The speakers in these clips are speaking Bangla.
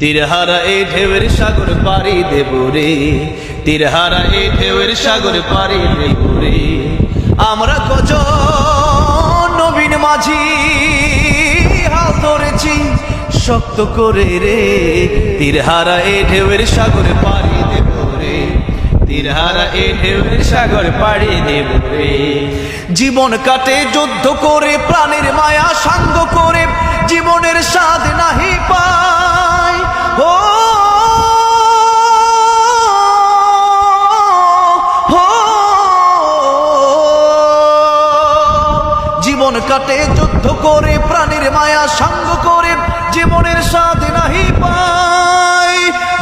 তীরহারা এই ঢেউয়ের সাগর পারি দেব রে। তীরহারা এই ঢেউয়ের সাগর পারি দেব রে। আমরা কত নবীন মাঝি হাল ধরেছি শক্ত করে রে। তীরহারা এই ঢেউয়ের সাগর পারি দেব রে। তীরহারা এই ঢেউয়ের সাগর পাড়ি দেব রে। জীবন কাটে যুদ্ধ করে, প্রাণের মায়া সাঙ্গ করে। জীবনের স্বাদ নাহি পায়। কাটে যুদ্ধ করে, প্রাণীর মায়া সাঙ্গ করে, জীবনের স্বাদ নাহি পাই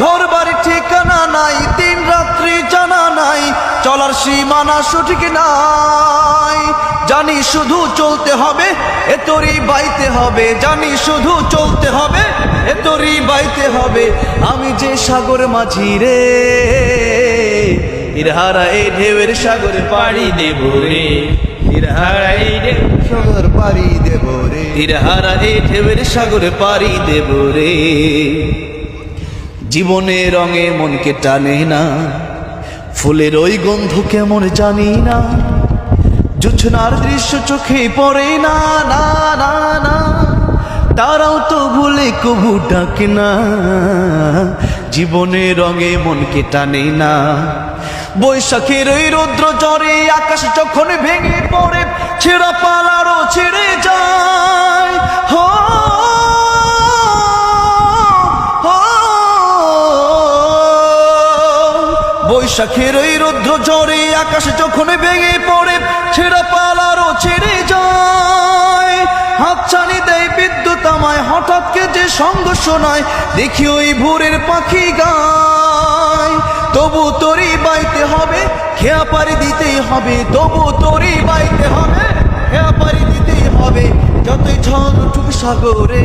ঘর বাড়ি ঠিকানা নাই, দিন রাত্রি জানা নাই, চলার সীমানা সঠিক নাই। জানি শুধু চলতে হবে, এ তোরই বাইতে হবে। জানি শুধু চলতে হবে, এ তোরই বাইতে হবে। আমি যে সাগর মাঝি রে। ইরহারা এই ঢেউয়ের সাগরে পাড়ি দেব রে। ইরহারা এই ঢেউ সাগর পারি দেব রে। তীরহারা এই ঢেউয়ের সাগরে পাড়ি দেব রে। জীবনে রঙে মনকে টানে না। ফুলের ওই গন্ধ কেমন জানি না। জোছনার দৃশ্য চোখে পড়ে না না না না। তারাও তো ভুলে কবু ডাকে না। জীবনে রঙে মনকে টানে না। বৈশাখের ওই রৌদ্র জ্বরে আকাশ যখন ভেঙে পড়ে, ছেঁড়া পালারও ছেড়ে যায়। হো। বৈশাখের ওই রৌদ্র জ্বরে আকাশ যখন ভেঙে পড়ে, ছেঁড়া পালারও ছেড়ে যায়। হাতছানি দেয় বিদ্যুৎ আমায়, হঠাৎ কে যে সঙ্গ শোনায়, দেখি ওই ভোরের পাখি গায় তবু তোরই বাইতে হবে, খেয়া পারি দিতেই হবে। তবু তোরই বাইতে হবে, খেয়া পারি দিতেই হবে। যতই ঝড় উঠুক সাগরে,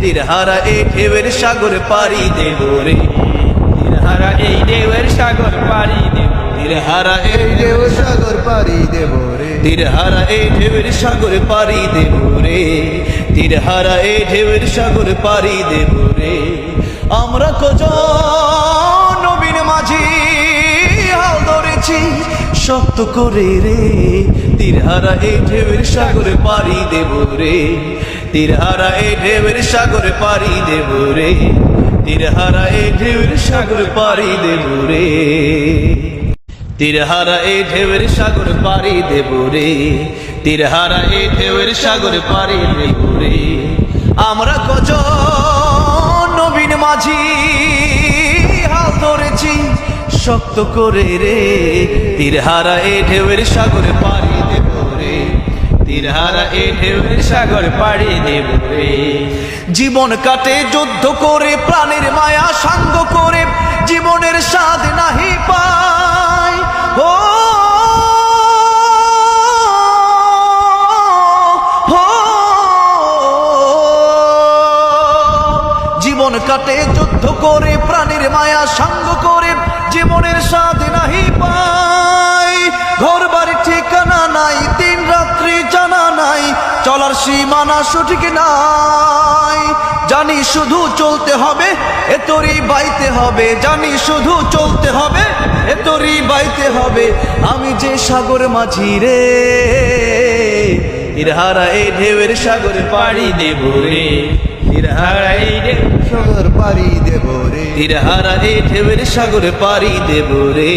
তীরহারা এই ঢেউয়ের সাগর পারি দেব রে। তীরহারা এই ঢেউয়ের সাগর পারি দেব তীরহারা এই ঢেউ সাগর পারি দেব রে। তীরহারা এই ঢেউয়ের সাগর পারি দেব রে। তীরহারা এই ঢেউয়ের সাগর পারি দেব রে। আমরা কজ নবীন মাঝি হাল ধরেছি, শক্ত করে রে। তীরহারা এই ঢেউয়ের সাগর পারি দেব রে। তীরহারা এই ঢেউয়ের সাগর পারি দেব রে। তীরহারা এই ঢেউয়ের সাগর পারি দেব রে। তীরহারা এই ঢেউয়ের সাগর পারি দেব রে। তীরহারা এই ঢেউয়ের সাগর পারি দেব রে। আমরা কজ নবীন মাঝি হাল ধরেছি শক্ত করে রে। তীরহারা এ ঢেউয়ের সাগর পারি দেব রে। তীরহারা এই ঢেউয়ের সাগর পাড়ি দেব রে। জীবন কাটে যুদ্ধ করে প্রাণের মায়া সাঙ্গ করে। জীবনের স্বাদ নাহি পায় ও, কাটে যুদ্ধ করে, প্রাণীর মায়া সাঙ্গ করে, জীবনের স্বাদ নাহি পায় ঘর বাড়ি ঠিকানা নাই, দিন রাত্রি জানা নাই, চলার সীমানা সঠিক নাই। জানি শুধু চলতে হবে, এ তোরই বাইতে হবে। জানি শুধু চলতে হবে, এ তোরই বাইতে হবে। আমি যে সাগর মাঝি রে ইরহারা এই ঢেউয়ের সাগর পাড়ি দেব রে। ইরহারা এই ঢেউ সাগর পারি দেব রে। তীরহারা এই ঢেউয়ের সাগরে পারি দেব রে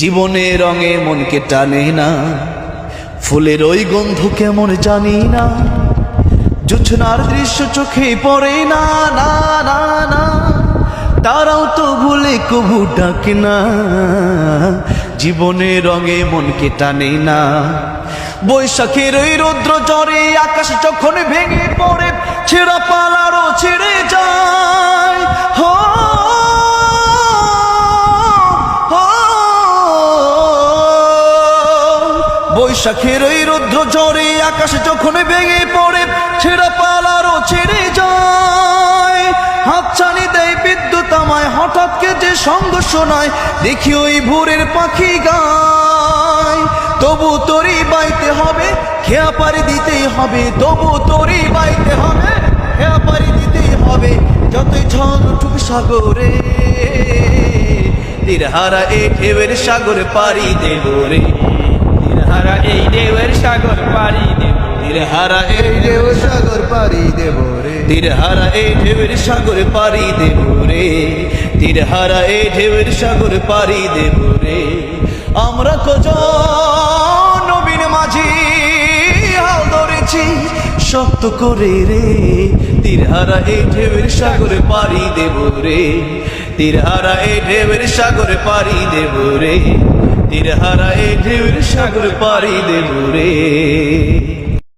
জীবনে রঙে মনকে টানে না, ফুলের ওই গন্ধ কেমন জানি না। জোছনার দৃশ্য চোখে পড়ে না না না না। তারাও তো ভুলে কবু ডাকে না। জীবনে রঙে মনকে টানে না। বৈশাখের ওই রৌদ্র জ্বরে আকাশ যখন ভেঙে পড়ে, ছেঁড়া পালারও ছেড়ে যায়। হো। বৈশাখের ওই রৌদ্র ঝড়ে আকাশ যখন ভেঙে পড়ে, ছেঁড়া পালারও ছেড়ে যায়। হাতছানি দেয় বিদ্যুৎ আমায় হঠাৎ কে যে সঙ্গ শোনায়, দেখি ওই ভোরের পাখি গায়। তবু তোরই বাইতে হবে, খেয়া পারি দিতেই হবে। তবু তোরই বাইতে হবে, খেয়া পারি দিতেই হবে। যতই ঝড় উঠুক সাগরে, তীরহারা এই ঢেউয়ের সাগর পারি দেব রে। তীরহারা এই ঢেউয়ের সাগর পাড়ি দেব। তীরহারা এই দেব সাগর পারি দেব তীরহারা এই ঢেউয়ের সাগর পারি দেব রে। তীরহারা এই ঢেউয়ের সাগর পারি দেব রে। আমরা কজন নবীন মাঝি হাল ধরেছি শক্ত করে রে। তীরহারা এই ঢেউয়ের সাগর পারি দেব রে। তীরহারা এই ঢেউয়ের সাগর পারি দেব রে। তীরহারা এই ঢেউয়ের সাগর পারি দেব রে।